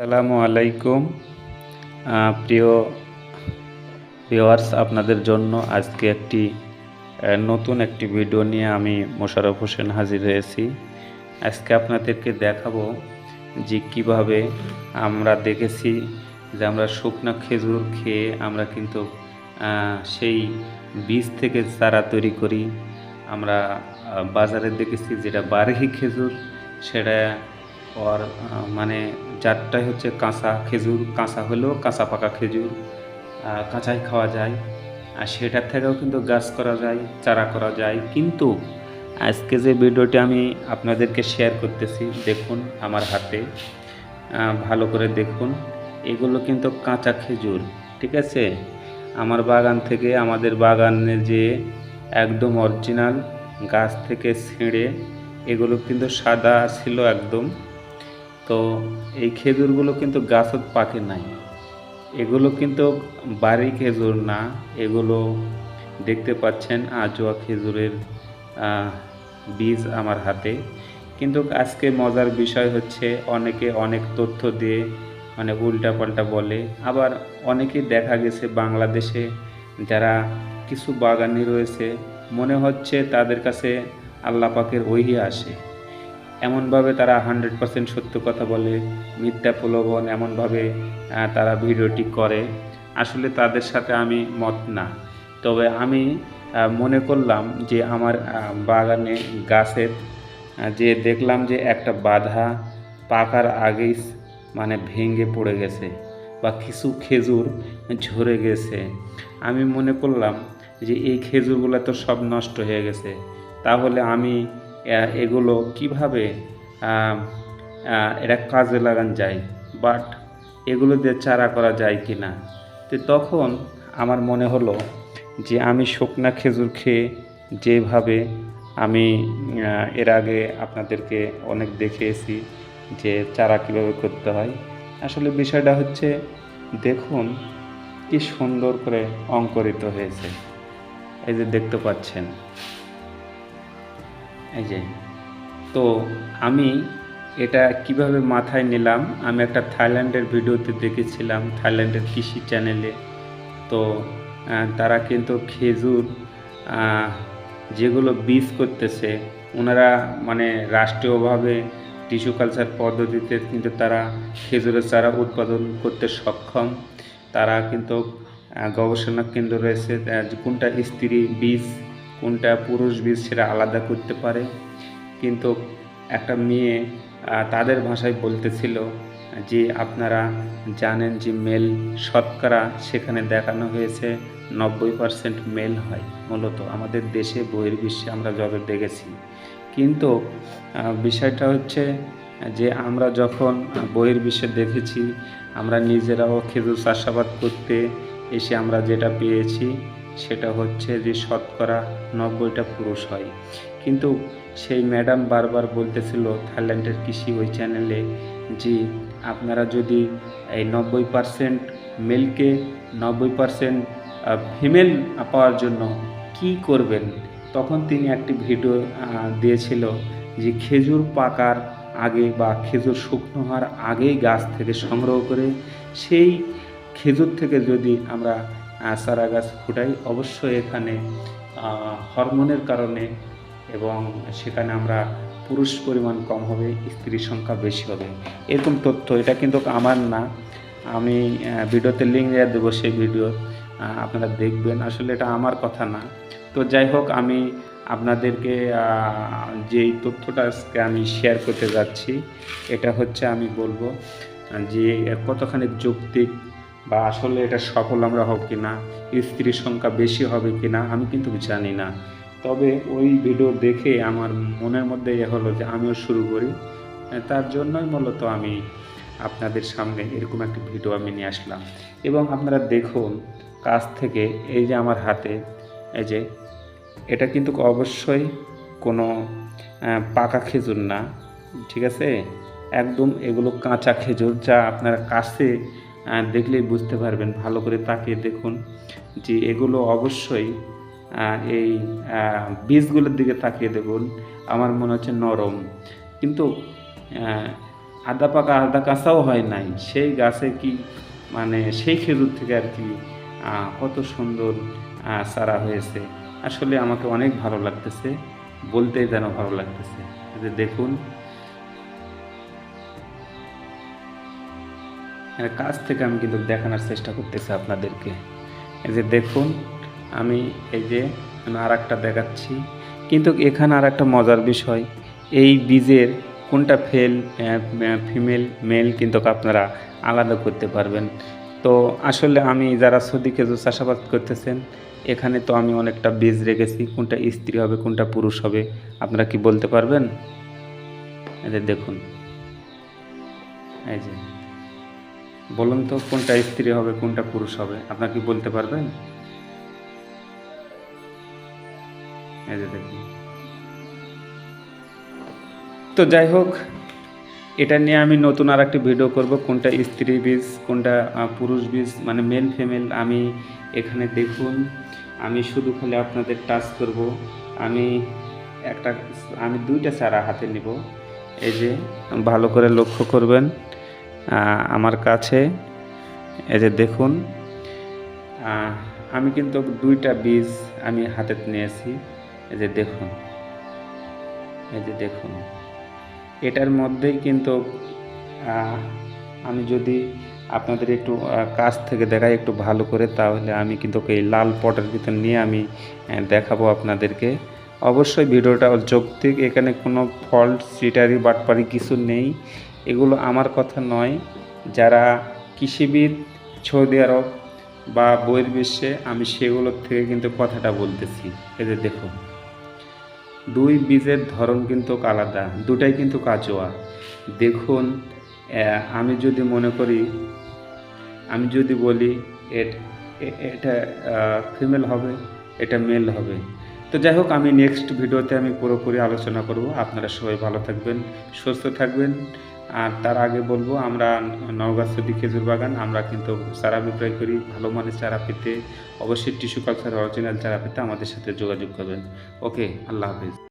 আসসালামু আলাইকুম। প্রিয় ভিওয়ার্স আপনাদের জন্য আজকে একটি নতুন একটি ভিডিও নিয়ে আমি মোশাররফ হোসেন হাজির হয়েছি। আজকে আপনাদেরকে দেখাবো যে কীভাবে আমরা দেখেছি যে আমরা শুকনো খেজুর খেয়ে আমরা কিন্তু সেই বীজ থেকে চারা তৈরি করি। আমরা বাজারে দেখেছি যেটা বার্ষিক খেজুর, সেটা ওর মানে জাতটাই হচ্ছে কাঁচা খেজুর, কাঁচা হলেও কাঁচা পাকা খেজুর কাঁচাই খাওয়া যায়। আর সেটার থেকেও কিন্তু গাছ করা যায়, চারা করা যায়। কিন্তু আজকে যে ভিডিওটি আমি আপনাদেরকে শেয়ার করতেছি, দেখুন আমার হাতে ভালো করে দেখুন, এগুলো কিন্তু কাঁচা খেজুর, ঠিক আছে? আমার বাগান থেকে, আমাদের বাগানে যে একদম অরিজিনাল গাছ থেকে ছিঁড়ে, এগুলো কিন্তু সাদা ছিল একদম। তো এই খেজুরগুলো কিন্তু গাছত পাকে নাই। এগুলো কিন্তু বাড়ি খেজুর না, এগুলো দেখতে পাচ্ছেন আজোয়া খেজুরের বীজ আমার হাতে। কিন্তু আজকে মজার বিষয় হচ্ছে অনেকে অনেক তথ্য দিয়ে মানে উল্টাপাল্টা বলে। আবার অনেকেই দেখা গেছে বাংলাদেশে যারা কিছু বাগানি রয়েছে, মনে হচ্ছে তাদের কাছে আল্লাহ পাকের ওহি আসে। এমনভাবে তারা হান্ড্রেড পার্সেন্ট সত্য কথা বলে, মিথ্যা প্রলোভন এমনভাবে তারা ভিডিওটি করে। আসলে তাদের সাথে আমি মত না। তবে আমি মনে করলাম যে আমার বাগানে গাছের যে দেখলাম যে একটা বাধা পাকার আগেই মানে ভেঙে পড়ে গেছে বা কিছু খেজুর ঝরে গেছে। আমি মনে করলাম যে এই খেজুরগুলো তো সব নষ্ট হয়ে গেছে। তাহলে আমি এগুলো কীভাবে এটা কাজে লাগান যায় বাট এগুলো দিয়ে চারা করা যায় কি না তো তখন আমার মনে হলো যে আমি শুকনা খেজুর খেয়ে যেভাবে আমি এর আগে আপনাদেরকে অনেক দেখিয়েছি যে চারা কীভাবে করতে হয়। আসলে বিষয়টা হচ্ছে, দেখুন কি সুন্দর করে অঙ্করিত হয়েছে। এই যে দেখতে পাচ্ছেন এই যে, তো আমি এটা কীভাবে মাথায় নিলাম? আমি একটা থাইল্যান্ডের ভিডিওতে দেখেছিলাম, থাইল্যান্ডের কৃষি চ্যানেলে। তো তারা কিন্তু খেজুর যেগুলো বীজ করতেছে, ওনারা মানে রাষ্ট্রীয়ভাবে টিস্যু কালচার পদ্ধতিতে কিন্তু তারা খেজুরের চারা উৎপাদন করতে সক্ষম। তারা কিন্তু গবেষণা কেন্দ্র রয়েছে কোনটা স্ত্রী বীজ কোনটা পুরুষ বীজ সেটা আলাদা করতে পারে। কিন্তু একটা মেয়ে তাদের ভাষায় বলতেছিল যে, আপনারা জানেন যে মেল শতকরা সেখানে দেখানো হয়েছে, নব্বই পার্সেন্ট মেল হয় মূলত। আমাদের দেশে বহির্বিশ্বে আমরা যত দেখেছি। কিন্তু বিষয়টা হচ্ছে যে, আমরা যখন বহির্বিশ্বে দেখেছি, আমরা নিজেরাও খেজুর চাষাবাদ করতে এসে আমরা যেটা পেয়েছি সেটা হচ্ছে যে শতকরা নব্বইটা পুরুষ হয়। কিন্তু সেই ম্যাডাম বারবার বলতেছিল, থাইল্যান্ডের কৃষি ওই চ্যানেলে যে আপনারা যদি এই নব্বই পার্সেন্ট মেলকে নব্বই পার্সেন্ট ফিমেল পাওয়ার জন্য কি করবেন? তখন তিনি একটি ভিডিও দিয়েছিল যে খেজুর পাকার আগে বা খেজুর শুকনো হওয়ার আগেই গাছ থেকে সংগ্রহ করে সেই খেজুর থেকে যদি আমরা চারা গাছ ফুটাই অবশ্যই এখানে হরমোনের কারণে এবং সেখানে আমরা পুরুষ পরিমাণ কম হবে, স্ত্রীর সংখ্যা বেশি হবে। এরকম তথ্য, এটা কিন্তু আমার না। আমি ভিডিওতে লিঙ্ক দিয়ে দেবো সেই ভিডিও আপনারা দেখবেন। আসলে এটা আমার কথা না। তো যাই হোক, আমি আপনাদেরকে যেই তথ্যটা আজকে আমি শেয়ার করতে যাচ্ছি, এটা হচ্ছে আমি বলব যে কতখানি যৌক্তিক বা আসলে এটা সফল আমরা হব কি না স্ত্রীর সংখ্যা বেশি হবে কি না আমি কিন্তু জানি না। তবে ওই ভিডিও দেখে আমার মনের মধ্যে এ হলো যে আমিও শুরু করি। তার জন্যই মূলত আমি আপনাদের সামনে এরকম একটি ভিডিও আমি নিয়ে আসলাম। এবং আপনারা দেখুন, কাছ থেকে এই যে আমার হাতে, এই যে এটা কিন্তু অবশ্যই কোনো পাকা খেজুর না, ঠিক আছে? একদম এগুলো কাঁচা খেজুর যা আপনারা কাছে দেখলেই বুঝতে পারবেন, ভালো করে তাকিয়ে দেখুন যে এগুলো অবশ্যই এই বীজগুলোর দিকে তাকিয়ে দেখুন, আমার মনে হচ্ছে নরম। কিন্তু আদা পাকা, আদা কাঁচাও হয় নাই, সেই গাছে কি মানে সেই খেজুর থেকে আর কি কত সুন্দর চারা হয়েছে। আসলে আমাকে অনেক ভালো লাগতেছে, বলতেই যেন ভালো লাগতেছে। দেখুন এর কাছ থেকে আমি কিন্তু দেখানোর চেষ্টা করতেছি আপনাদেরকে। এই যে দেখুন, আমি এই যে আর একটা দেখাচ্ছি। কিন্তু এখানে আর একটা মজার বিষয়, এই বীজের কোনটা ফেল ফিমেল, মেল কিন্তু আপনারা আলাদা করতে পারবেন। তো আসলে আমি যারা সদি খেজুর চাষাবাদ করতেছেন, এখানে তো আমি অনেকটা বীজ রেখেছি, কোনটা স্ত্রী হবে, কোনটা পুরুষ হবে, আপনারা কি বলতে পারবেন? যে দেখুন, এই যে বলুন তো, কোনটা স্ত্রী হবে, কোনটা পুরুষ হবে? আপনার কি বলতে পারবেন? তো যাই হোক, এটা নিয়ে আমি নতুন আর একটি ভিডিও করব, কোনটা স্ত্রী বীজ, কোনটা পুরুষ বীজ মানে মেল ফিমেল আমি এখানে দেখুন। আমি শুধু খালি আপনাদের টাচ করব। আমি একটা, আমি দুইটা চারা হাতে নিব। এই যে, ভালো করে লক্ষ্য করবেন। আমার কাছে। এই যে দেখুন আমি কিন্তু দুইটা বীজ আমি হাতে নিয়েছি। এই যে দেখুন, এই যে দেখুন, এটার মধ্যেই কিন্তু আমি যদি আপনাদের একটু কাছ থেকে দেখাই একটু ভালো করে, তাহলে আমি কিন্তু এই লাল পটের ভিতর নিয়ে আমি দেখাবো আপনাদেরকে। অবশ্যই ভিডিওটা যৌক্তিক, এখানে কোনো ফল্ট সিটারি বাটপারি কিছু নেই। এগুলো আমার কথা নয়। যারা কৃষিবিদ, সৌদি আরব বা বহির্বিশ্বে আমি সেগুলোর থেকে কিন্তু কথাটা বলতেছি। যে দেখুন, দুই বীজের ধরন কিন্তু আলাদা, দুটাই কিন্তু কাজোয়া। দেখুন আমি যদি মনে করি, আমি যদি বলি এটা ফিমেল হবে, এটা মেল হবে। তো যাই হোক, আমি নেক্সট ভিডিওতে আমি পুরোপুরি আলোচনা করব। আপনারা সবাই ভালো থাকবেন, সুস্থ থাকবেন। আর তার আগে বলব, আমরা নওগাঁ সদি খেজুর বাগান, আমরা কিন্তু চারা বিক্রয় করি, ভালো মানের চারা পেতে। অবশ্যই টিস্যু কালচার অরিজিনাল চারা পেতে আমাদের সাথে যোগাযোগ করবেন। ওকে, আল্লাহ হাফিজ।